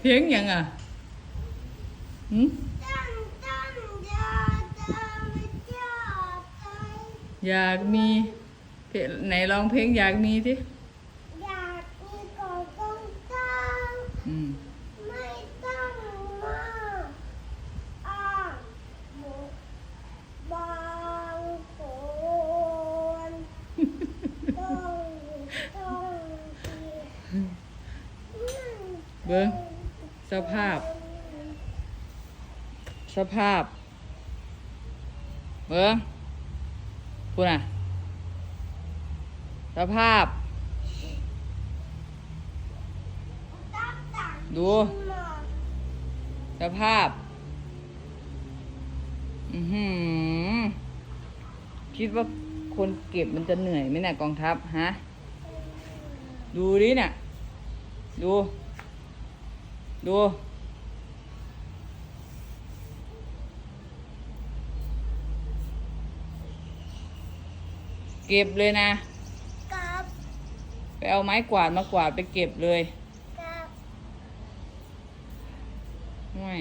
เพียงยังอะหืมอยากมีเพลงไหนลองเพลงอยากมีสิ อยากมีของต้องตั้ง อืม ไม่ต้องมาอ้างบุกบางคนต้องต้องที่ เบิ้งสภาพ สภาพ เบิ้งพูดน่ะ สภาพ ดู สภาพ อือหือ คิดว่าคนเก็บมันจะเหนื่อยไหมเนี่ยกองทัพ ฮะ ดูดิเนี่ยดู ดู เก็บเลยนะกับไปเอาไม้กวาดมากวาดไปเก็บเลยกับไม่